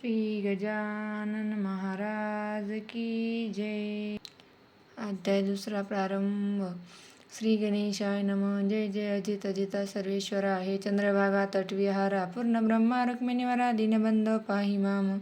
श्री गजानन महाराज की जय. अध्याय दुसरा प्रारंभ. श्री गणेशाय नम. जय जय अजित अजिता सर्वेश्वरा हे चंद्रभागा तटविहारा पूर्ण ब्रह्मा रुक्मिणीवरा दीनबंध पाही माम.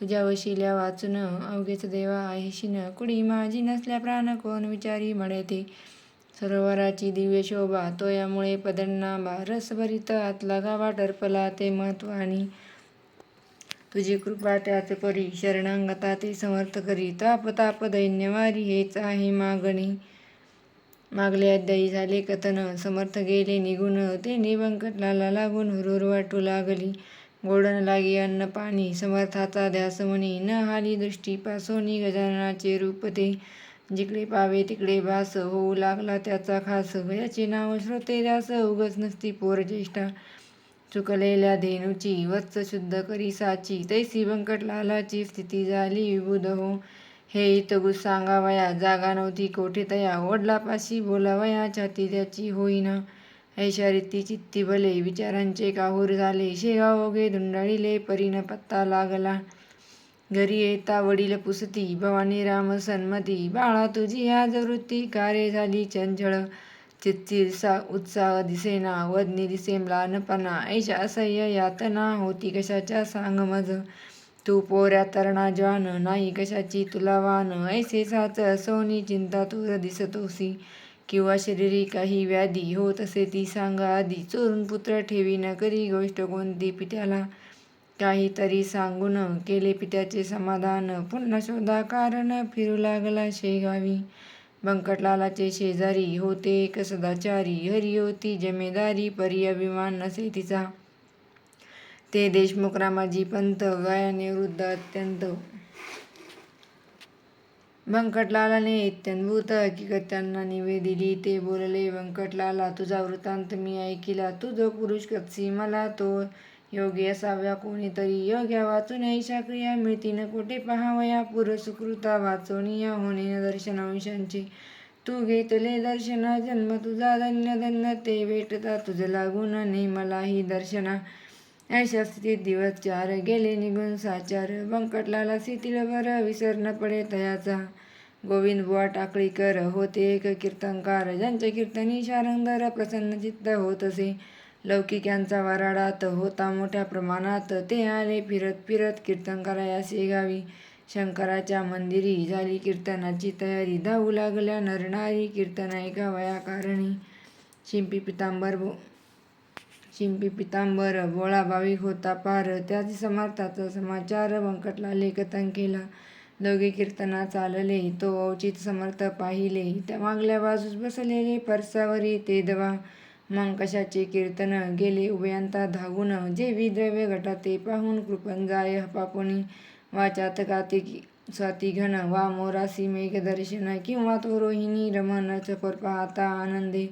तुझ्या वशिल्या वाचून अवघेच देवा आहिशीन. कुडी माझी नसल्या प्राण कोण विचारी म्हणे ते सरोवराची दिव्य शोभा तोयामुळे पदन्नाबा. रसभरित आतला गावा टरपला ते महत्वानी. तुझी कृपा त्याच परी शरणांगता ते समर्थ करी. ताप ताप दैन्यवारी हेच आहे मागणी. मागले अध्यायी झाले कथन. समर्थ गेले निघून. ते निवंकटलाला लागून हुरूर वाटू लागली. गोडन लागी अन्न पाणी. समर्थाचा ध्यास म्हणे न हाली दृष्टी पासोनी गजाननाचे रूप ते. जिकडे पावे तिकडे भास होऊ लागला त्याचा खास. याचे नाव श्रोते दास उगच नसती पोर ज्येष्ठा चुकलेल्या धेनुची वत्स शुद्ध करी साची तैसी लालाची स्थिती झाली विबुध हो हे इतगु सांगावया जागा नव्हती कोठे तया. वडलापाशी बोलावया छाती त्याची होईना. ऐशा रीती चित्ती भले विचारांचे काहूर झाले. शेगाव ओघे धुंडाळीले परीन पत्ता लागला. घरी येता वडील पुसती भवानी राम सन्मती. बाळा तुझी आज वृत्ती कार्य झाली चंचळ. चित्तीचा उत्साह दिसेना वदनी दिसेम लहानपणा ऐश असह्य यातना होती कशाच्या सांग मज? तू पोऱ्या तरणा ज्वान नाही कशाची तुला वान. ऐसे साच सोनी चिंता तूर दिसतोसी. किंवा शरीरी काही व्याधी होत असे ती सांग आधी. चोरून पुत्र ठेवी न करी गोष्ट कोणती पित्याला. काहीतरी सांगून केले पित्याचे समाधान. पुन्हा शोधा कारण फिरू लागला शेगावी बंकटलालाचे शेजारी होते एक सदाचारी हरी होती जमेदारी परी अभिमान नसे तिचा. ते देशमुख रामाजी पंत गायाने वृद्ध अत्यंत. बंकटलालाने इत्यंभूत हकीकत त्यांना निवेदिली ते बोलले व्यंकटलाला तुझा वृत्तांत मी ऐकिला. तू जो पुरुष कत्सी मला तो योगी असाव्या कोणीतरी योग्या वाचून ऐशा क्रिया मिळतीन कोठे पहावया पुर सुकृता वाचवणीया होणे दर्शनांशांची. तू घेतले दर्शन जन्म तुझा धन्य धन्य ते भेटता तुझं लागून ने मलाही दर्शना. ऐशा स्थितीत दिवस चार गेले निघून साचार बंकटलाला स्थितीला बर विसर पडे तयाचा. गोविंद बुवा टाकळीकर होते एक कीर्तनकार ज्यांच्या कीर्तनी शारंगधर प्रसन्न चित्त होत असे. लौकिकांचा वराडात होता मोठ्या प्रमाणात. ते आले फिरत फिरत कीर्तन कीर्तनकारायासे गावी. शंकराच्या मंदिरी झाली कीर्तनाची तयारी. धावू लागल्या नरणारी कीर्तन ऐका वया कारणी. शिंपी पितांबर बो शिंपी पितांबर बोळा भाविक होता पार. त्याच समर्थाचा समाचार वंकटला लेखतन केला. दोघे कीर्तना चालले. तो औचित समर्थ पाहिले. त्या मागल्या बाजूस बसलेले परसावरी ते दवा मग कशाचे कीर्तन गेले उभयांता धावून जे विद्रव्य घटा ते पाहून कृपण जाय हपापुणी वाचात काते स्वाती घन वा मोरासी दर्शन किंवा तो रोहिणी रमण चपर पाहता आनंदे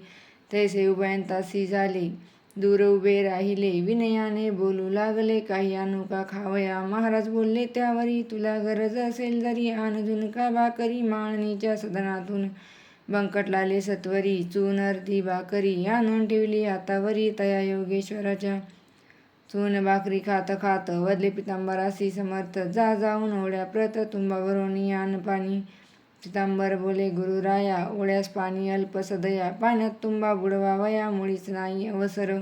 तैसे उभयंतासी झाले. दूर उभे राहिले विनयाने बोलू लागले काही अनुका खावया महाराज बोलले त्यावरी तुला गरज असेल जरी आण का भाकरी माळणीच्या सदनातून? बंकटलाले सत्वरी चून अर्धी भाकरी आणून ठेवली. हातावरी तया योगेश्वराच्या चून भाकरी खात खात वदले पितांबरासी समर्थ जा जाऊन ओढ्या प्रत तुंबावरून आण पाणी पितांबर बोले गुरुराया ओढ्यास पाणी अल्प सदया. पाण्यात तुंबा बुडवावया मुळीच नाही अवसर.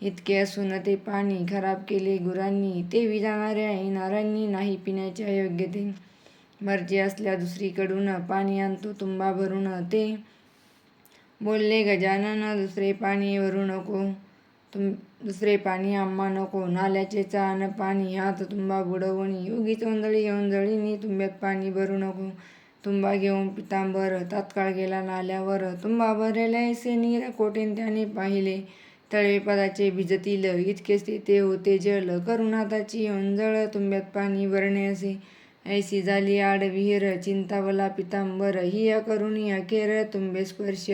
इतके असून ते पाणी खराब केले गुरांनी. ते विजाणाऱ्या येणाऱ्यांनी नाही पिण्याच्या योग्यते मर्जी असल्या दुसरीकडून पाणी आणतो तुंबा भरून ते. बोलले गजानन दुसरे पाणी भरू नको. तुम दुसरे पाणी आम्हा नको. नाल्याचे चान पाणी हात तुंबा बुडवणी योगी चोंदळी ओंजळीनी तुंब्यात पाणी भरू नको. तुंबा घेऊन पितांबर तात्काळ गेला नाल्यावर. तुंबा भरलेले ऐसे नीर कोटेन त्याने पाहिले. तळेपदाचे भिजतील इतकेच तिथे होते जल. करुणाताची ओंजळ तुंब्यात पाणी भरणे असे. ऐसी झाली आड विहीर चिंतावला पितांबर ही करुणी अखेर तुंबे स्पर्श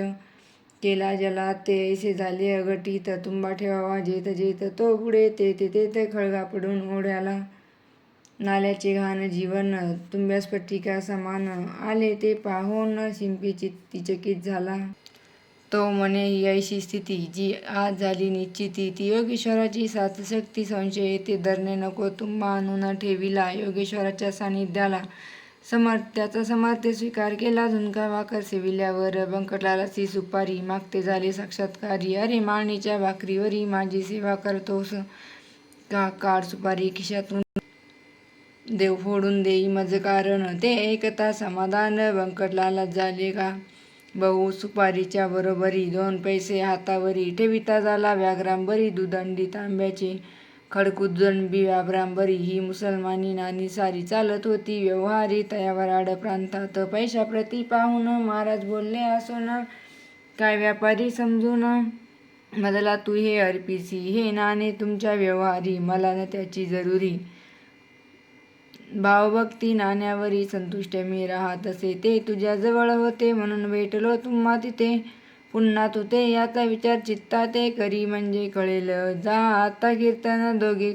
केला जला. ते ऐसे झाले अगटीत तुंबा ठेवावा जेत जेत तो पुढे ते ते ते खळगा पडून ओढ्याला. नाल्याचे घाण जीवन तुंब्या स्फटिका समान आले ते पाहून शिंपी चित्ती चकित झाला. तो म्हणे ही अशी स्थिती जी आज झाली निश्चिती ती योगेश्वराची सातशक्ती संशय येते धरणे नको. तुम्हा आणून ठेविला. योगेश्वराच्या सानिध्याला समर्थ त्याचा समर्थ स्वीकार केला. झुणका भाकर सेविल्यावर बंकटलालाची सुपारी मागते झाले साक्षात्कारी. अरे माळणीच्या भाकरीवरी माझी सेवा करतोस का? काळ सुपारी खिशातून देव फोडून देई. मज कारण ते एकता समाधान बंकटलाला झाले का? भाऊ सुपारीच्या बरोबरी दोन पैसे हातावरी ठेविता झाला व्याघ्रांबरी दुदंडी तांब्याचे खडकुदंबी व्याघ्रांबरी. ही मुसलमानी नानी सारी चालत होती. व्यवहारी तयावर आड प्रांतात पैशाप्रती पाहून महाराज बोलले असो ना काय व्यापारी समजून मदला तू हे अर्पिसी हे नाणे तुमच्या व्यवहारी. मला न त्याची जरुरी भावभक्ती नाण्यावरी संतुष्ट मी राहत असे. ते तुझ्याजवळ होते म्हणून भेटलो तुम्हा तिथे. पुन्हा तू ते याचा विचार चित्ता ते करी म्हणजे कळेल. जा आता कीर्तन दोघे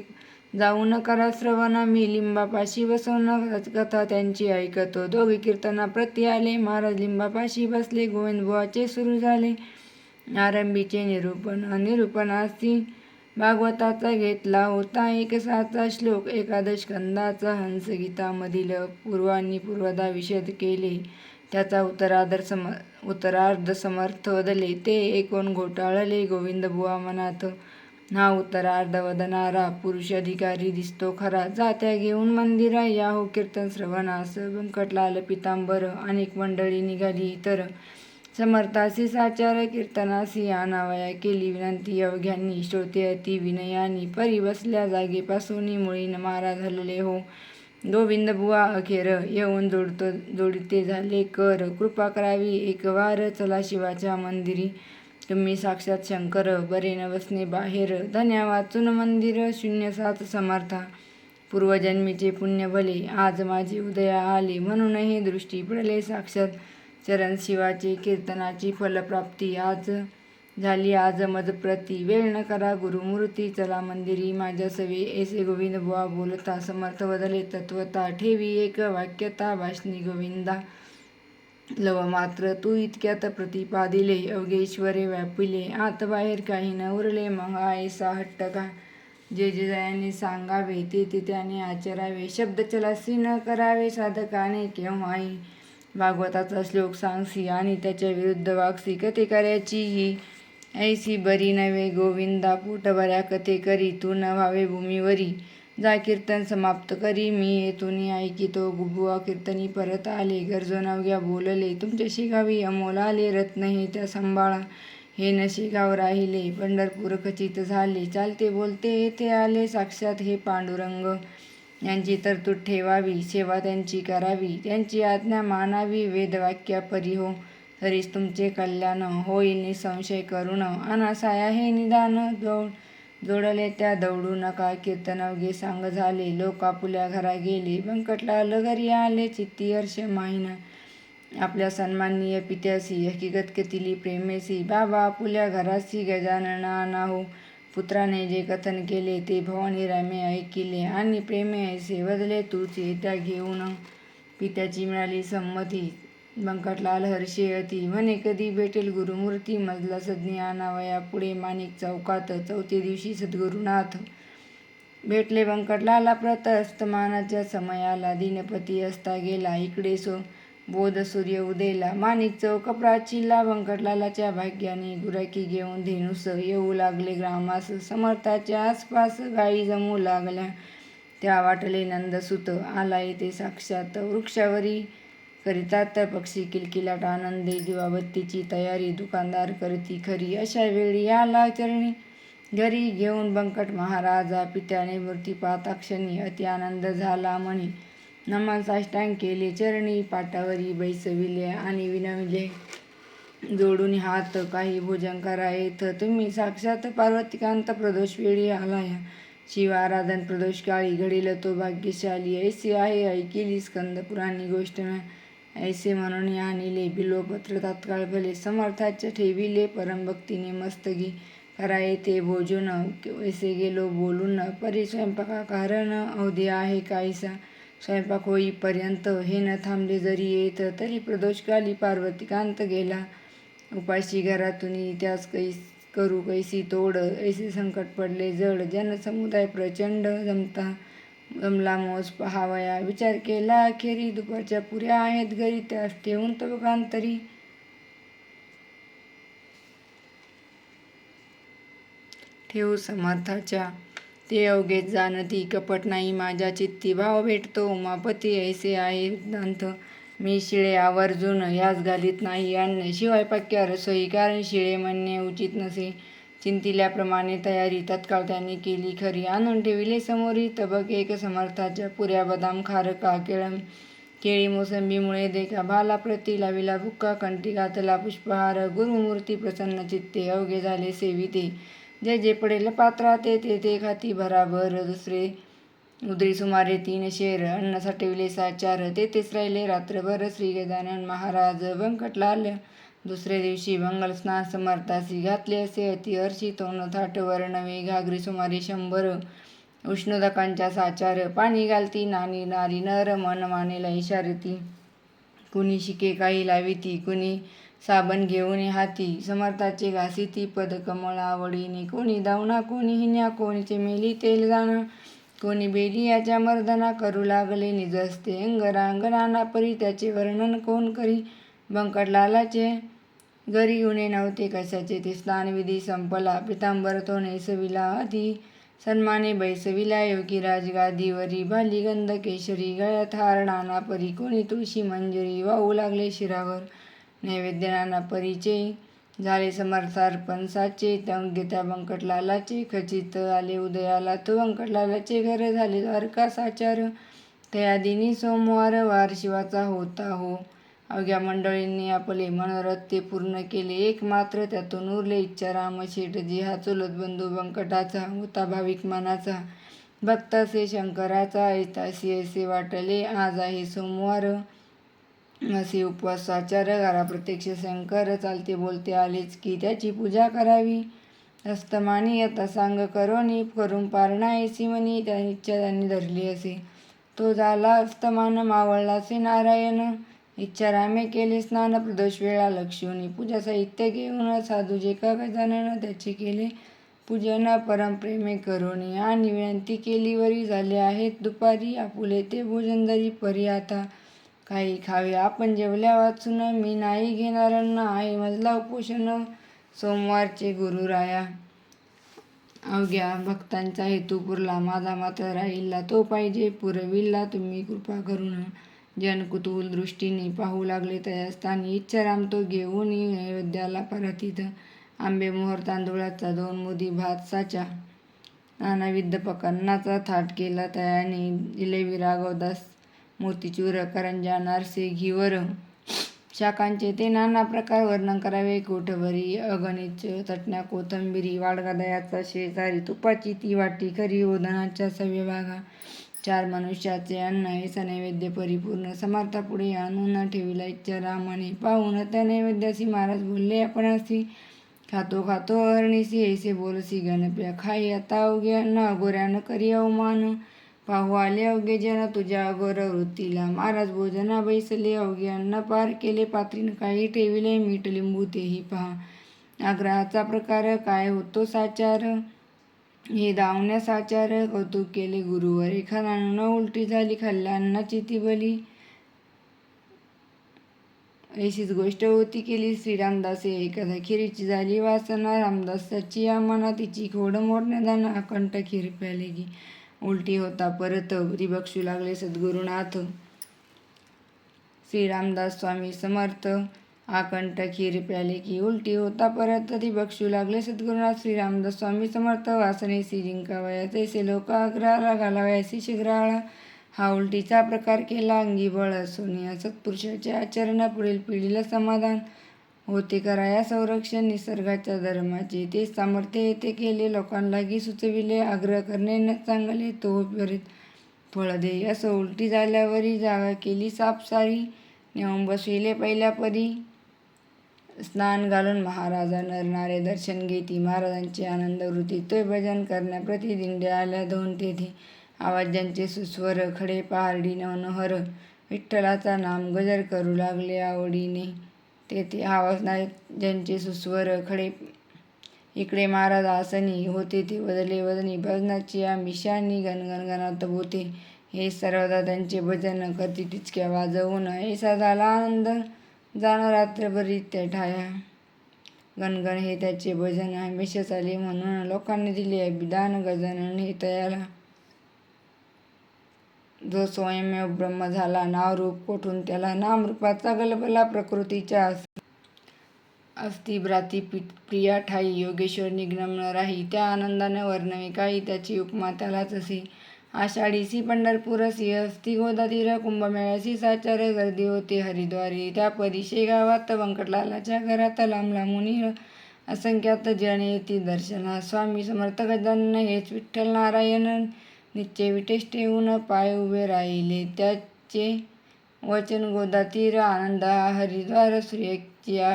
जाऊन करा श्रवण. मी लिंबापाशी बसवून कथा त्यांची ऐकतो. दोघे कीर्तना प्रती आले. महाराज लिंबापाशी बसले. गोविंदबुवाचे सुरू झाले. आरंभीचे निरूपण निरूपणासी भागवताचा घेतला होता. एकसाचा श्लोक एकादश कंदाचा हंसगीतामधील पूर्वांनी पूर्वदा विषद केले. त्याचा उत्तरार्ध सम उत्तरार्ध समर्थ वदले ते एकूण घोटाळले गोविंद बुवा मनात. हा उत्तरार्ध वदनारा पुरुष अधिकारी दिसतो खरा. जात्या घेऊन मंदिरा या हो कीर्तन श्रवणास. व्यंकटलाल पितांबर अनेक मंडळी निघाली. तर समर्थासी साचार कीर्तनासी आनावया केली विनंती. अवघ्यांनी श्रोते अति विनयानी परी बसल्या जागेपासून मुळीन महाराज झालेले हो. गोविंद बुवा अखेर येऊन जोडतो जोडते झाले. कर कृपा करावी. एक वार चला शिवाच्या मंदिरी. तुम्ही साक्षात शंकर बरे न बसणे बाहेर. धन्या वाचून मंदिर शून्य सात समर्था. पूर्वजन्मीचे पुण्य भले आज माझे उदया आले. म्हणून हे दृष्टी पडले साक्षात. चरण शिवाची कीर्तनाची फलप्राप्ती आज झाली. आज मदप्रती वेळ न करा गुरुमूर्ती. चला मंदिरी. माझ्या सवे ऐसे गोविंद बुवा बोलता समर्थ बदले तत्वता ठेवी एक वाक्यता भाषणी गोविंदा. लव मात्र तू इतक्यात प्रतिपादिले. अवघेश्वरे व्यापिले. आत बाहेर काही न उरले. मग ऐसा हट्ट का जे जे जयाने सांगावे ते ते त्याने आचरावे. शब्द चलासी न करावे. साधकाने केव्हाही भागवताचा श्लोक सांगसी आणि त्याच्या विरुद्ध वागसी कथेकऱ्याची ही? ऐसी बरी नव्हे गोविंदा पोटभऱ्या कथे करी? तू न व्हावे भूमीवरी. जा कीर्तन समाप्त करी. मी येथून ऐकितो गुबुवा कीर्तनी परत आले. गरजो नवग्या बोलले तुमच्याशी गावी अमोल आले. रत्न हे त्या सांभाळा. हे नशे गाव राहिले. पंढरपूर खचित झाले. चालते बोलते येथे आले. साक्षात हे पांडुरंग यांची तरतूद ठेवावी सेवा त्यांची करावी त्यांची आज्ञा मानावी वेदवाक्या परिहो तरीच तुमचे कल्याण होई निसंशय करुण अनासाया हे निदान जोड जोडले त्या दौडू नका. कीर्तन अवघे सांग झाले. लोक आपुल्या घरा गेले. बंकटलाल घरी आले. चित्ती हर्ष माहिन आपल्या सन्माननीय पित्यासी हकीकत केतिली प्रेमेसी. बाबा आपुल्या घरासी गजानना हो पुत्राने जे कथन केले ते भवानी रामे ऐकिले आणि प्रेमे ऐसे वदले तूच त्या घेऊन. पित्याची मिळाली संमती. बंकटलाल हर्षे अति म्हणे कधी भेटेल गुरुमूर्ती? मजला सज्ञ आणावया पुढे माणिक चौकात चौथे दिवशी सद्गुरुनाथ. भेटले बंकटलाला प्रत अस्तमानाच्या समयाला दिनपती असता गेला इकडे सो बोध सूर्य उदेला माणिक चौक प्राचीला बंकटलालाच्या भाग्याने गुराकी घेऊन धेनुस येऊ लागले. ग्रामास समर्थाच्या आसपास गायी जमू लागल्या. त्या वाटले नंदसुत आला येथे साक्षात वृक्षावरी करीतात. पक्षी किलकिलाट आनंदे दिवाबत्तीची तयारी दुकानदार करती खरी. अशा वेळी आला चरणी घरी घेऊन बंकट महाराजा पित्याने मूर्ती पाहता क्षणी अति आनंद झाला म्हणे. नमन साष्टांग केले चरणी पाटावरी बैसविले आणि विनविले. जोडून हात काही भोजन करा येथ तुम्ही साक्षात पार्वतीकांत प्रदोष वेळी आलाय. शिव आराधन प्रदोष काळी घडील तो भाग्यशाली. ऐसी आहे ऐकिली स्कंद पुराणी गोष्ट. ऐसे म्हणून आणिले बिलोपत्र तात्काळ भले. समर्थाच्या ठेविले परमभक्तीने मस्तगी कराये ते भोजन ऐसे गेलो बोलून. परी स्वयंपाका कारण अवधी आहे काहीसा. स्वयंपाक होईपर्यंत हे न थांबले जरी येत तरी प्रदोषकाली पार्वतीकांत गेला. उपाशी घरातून त्यास कैस करू कैसी तोड ऐसे संकट पडले जड. जनसमुदाय प्रचंड जमता जमला मोज पहावया. विचार केला अखेरी दुपारच्या पुऱ्या आहेत घरी त्यास ठेवून तबकांतरी ठेवू समर्थाच्या ते अवघेच जाणती कपट नाही. माझ्या चित्ती भाव भेटतो. उमापती ऐसे आहे वेदांत मी शिळे आवर्जून यास घालीत नाही. अन्न शिवाय पक्क्या रसोई कारण शिळे म्हणणे उचित नसे. चिंतिल्याप्रमाणे तयारी तत्काळ त्याने केली. खरी आणून ठेविले समोरी तबक एक समर्थाच्या पुऱ्या बदाम खारका केळम केळी? मोसंबीमुळे देखा भाला प्रती लाविला बुक्का कंठी घातला पुष्पहार गुरुमूर्ती प्रसन्न चित्ते अवघे झाले सेविते. जे जे पडेल पात्रात ते ते ते खाती भराभर दुसरे. उदरी सुमारे तीन शेर अन्न साठविले साचार ते तेच राहिले रात्रभर श्री गजानन महाराज व्यंकटलाल. दुसऱ्या दिवशी मंगल स्नान समर्थासी घातले असे अति हर्षी तोंड थाट वर्णवे घागरी सुमारे शंभर. उष्णोदकांच्या साचार पाणी घालती नानी नारी नर मन मानेला इशारती. कुणी शिके काही लाविती कुणी साबण घेऊन हाती. समर्थाचे घासीती पद कमळ आवडीने. कोणी दावणा कोणी हिन्या कोणीचे मेली तेल जाणं कोणी बेली याच्या मर्दना करू लागले निजस्ते अंगरांग परी त्याचे वर्णन कोण करी? बंकटलालाचे घरी गुणे नव्हते कशाचे? ते स्नानविधी संपला. पितांबर तो नेसविला आधी. सन्माने बैसविला योगी राजगादीवरी. भाली गंध केशरी गळ्यात हार नाना परी. कोणी तुळशी मंजरी वाहू लागले शिरावर. नैवेद्यनाना परिचय. झाले समर्थार्पण साचे त्या त्या बंकटलालाचे खचित आले उदयाला तो बंकटलालाचे घर झाले द्वारका साचार त्या दिनी सोमवार वार शिवाचा होता हो. अवघ्या मंडळींनी आपले मनोरथ ते पूर्ण केले. एक मात्र त्यातून उरले इच्छा राम शेठजी हा चुलत बंधू बंकटाचा होता भाविक मनाचा. भक्तासे शंकराचा ऐतासी असे वाटले. आज आहे सोमवार. असे उपवासाचार्य घरा प्रत्यक्ष शंकर चालते बोलते आलेच की त्याची पूजा करावी. अस्तमानी आता सांग करोनी करून पारणा ऐसी म्हणी त्या इच्छा त्यांनी धरली असे. तो झाला अस्तमान मावळलासे नारायण. इच्छा रामे केले स्नान प्रदोष वेळा लक्ष्मी पूजा साहित्य घेऊन साधू जे का गजानन त्याचे केले पूजन परमप्रेमे करोनी आणि विनंती केली वरी झाले आहेत दुपारी आपुले ते भोजन जरी परी आता. काही खावे. आपण जेवल्या वाचून मी नाही घेणार अन्न आहे मजला उपोषण सोमवारचे गुरुराया अवघ्या भक्तांचा हेतू पुरला. माझा मात्र राहिला तो पाहिजे. पुरविला तुम्ही कृपा करून. जन कुतूल दृष्टीने पाहू लागले तया स्थानी. इच्छाराम तो घेऊन नैवेद्याला परतीत. आंबे मोहर तांदुळाचा दोन मुदी भात साचा. नानाविध पकन्नाचा थाट केला तयाने. जिलेबी राघवदास मोतीचूर करंजा नारसे घिवर शाकांचे ते नाना प्रकार वर्णन करावे. कोठभरी अगणित चटण्या कोथंबिरी वाडगा दयाचा शेजारी तुपाची ती वाटी खरी ओदनाच्या सव्य भागा. चार मनुष्याचे अन्न ऐसा नैवेद्य परिपूर्ण. समर्थापुढे आणून ठेविला इच्छा रामाने. पाहून त्या नैवेद्यासी महाराज बोलले आपण असी खातो खातो अरणीसी ऐसे बोलसी गणप्या खाई आता अवघे अन्न अगोऱ्यानं करी अवमान. पाहू आले अवघे जन तुझ्या अगोर वृत्तीला. महाराज भोजना बैसले अवघे. अन्न पार केले पात्रीन काही ठेविले मीठ लिंबू तेही पहा. आग्रहाचा प्रकार काय होतो साचार? हे धावण्या साचार कौतुक केले गुरुवर. एखादा अन्न उलटी झाली खाल्ल्या अन्नाची ती बली. अशीच गोष्ट होती केली श्रीरामदासे एखादा खिरीची झाली वासना रामदासाची या मना तिची खोड मोडण्या जाणं अकंठ खीर प्याले उलटी होता. परत रिबक्षू लागले सद्गुरुनाथ. श्रीरामदास स्वामी समर्थ. आकंठ खीर प्याले की उलटी होता. परत बक्षू लागले सद्गुरुनाथ. श्रीरामदास स्वामी समर्थ. वासने सी जिंकावया तैसे लोक आग्रहाला घालावयासी शिग्राळा. हा उलटीचा प्रकार केला. अंगी बळ असून या सत्पुरुषाच्या आचरणा पुढील पिढीला समाधान. होते. कराया संरक्षण निसर्गाच्या धर्माचे. ते सामर्थ्य येथे केले. लोकांनाही सुचविले. आग्रह करणे न चांगले. तो विपरीत फळ दे. असं उलटी झाल्यावरी जागा केली. सापसारी नेऊन बसविले. पहिल्या परी स्नान घालून महाराजा नरणारे दर्शन घेती. महाराजांचे आनंद वृत्ती. तो भजन करण्या प्रतिदिंड्या आल्या दोन तेथे आवाजांचे सुस्वर खडे पहारडी नवनहर विठ्ठलाचा नाम गजर करू लागले आवडीने. तेथे आवाज नाही ज्यांचे सुस्वर खडे इकडे महाराज आसनी होते ते बदले वदनी भजनाची आमिषांनी गणगण होते. हे सर्वदा त्यांचे भजन करती तिचक्या वाजवून ऐसा झाला आनंद जाणं रात्रभरी त्या ठाया. गणगण हे त्याचे भजन हमेशा चाले म्हणून लोकांनी दिले अभिदान गजानन हे तयाला. जो स्वयंमेव ब्रह्म झाला नावरूप कोठून त्याला नामरूपाचा गलबला प्रकृतीच्या अस्थिभ्राती प्रिया ठाई योगेश्वर निघ्न राही त्या आनंदाने वर्णवी. काही त्याची उपमा त्यालाच असे. आषाढीसी पंढरपूरसी अस्थि गोदातीर कुंभमेळ्यासी साचार्य गर्दी होती हरिद्वारी. त्या परिशे गावात वंकटलालाच्या घरात लांब लांबून असंख्यात जण येती दर्शना स्वामी समर्थ गजानन हेच विठ्ठल नारायण नित्य विटेश ठेवून पाय उभे राहिले. त्याचे वचन गोदातीर आनंद हरिद्वार सूर्याच्या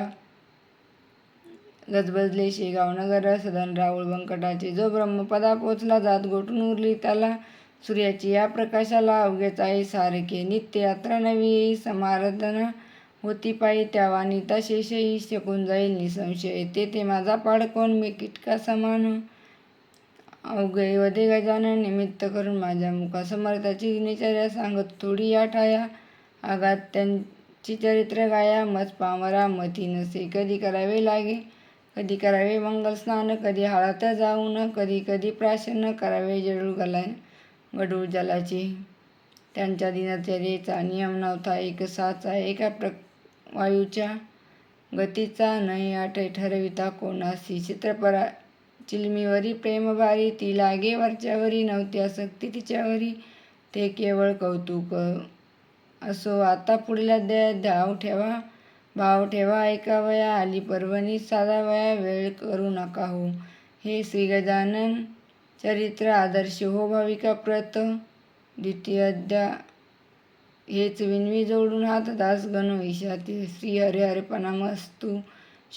गजबजले शेगाव नगर सदन राहुल व्यंकटाचे जो ब्रह्मपदा पोचला जात गोठून उरली त्याला सूर्याची या प्रकाशाला अवघेच आहे सारखे. नित्य यात्रा नवी समाराधना होती पायी त्या वाणीता शेषही शकून जाईल निसंशय. ते ते माझा पाड कोण? मी किटका समान अवघे वधे गजानन निमित्त करून माझ्या मुखासमोर त्याची दिनचर्या सांगत थोडी या ठाया आगात त्यांची चरित्र गाया मत पामरा मती नसे कधी करावे लागे. कधी करावे मंगल स्नान कधी हळात जाऊन कधी कधी प्राशन करावे जडूळ गला गडूळ जलाचे त्यांच्या दिनचर्येचा नियम नव्हता एक साचा एका प्र वायूच्या गतीचा नाही. आठ ठरविता कोणासी चित्रपरा चिलमीवरी प्रेमभारी ती लागे वरच्यावरी नव्हती आसक्ती तिच्यावरी. ते केवळ कौतुक. असो आता पुढील अध्यायात धाव ठेवा भाव ठेवा ऐकावया आली पर्वणी साधावया वेळ करू नका हो. हे श्री गजानन चरित्र आदर्श हो भाविका प्रत. द्वितीय अध्या हेच विनवी जोडून हात दास गण ईशाती श्री हरे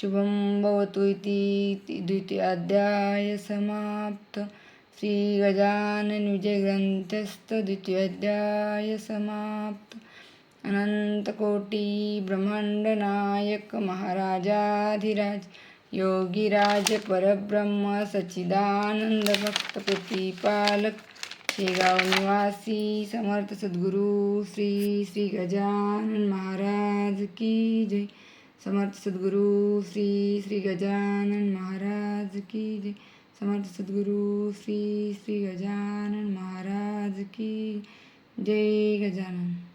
शुभं शुभम भवतु इति द्वितीयाध्याय समाप्त श्री गजानन विजय अध्याय समाप्त अनन्तकोटी ब्रह्मांड नायक महाराजाधिराज योगीराज परब्रह्म सच्चिदानंद प्रतिपालक शेगाव निवासी समर्थ सद्गुरू श्री श्री गजानन महाराज की जय। समर्थ सद्गुरू श्री श्री गजानन महाराज की जय। समर्थ सद्गुरू श्री श्री गजानन महाराज की जय गजानन।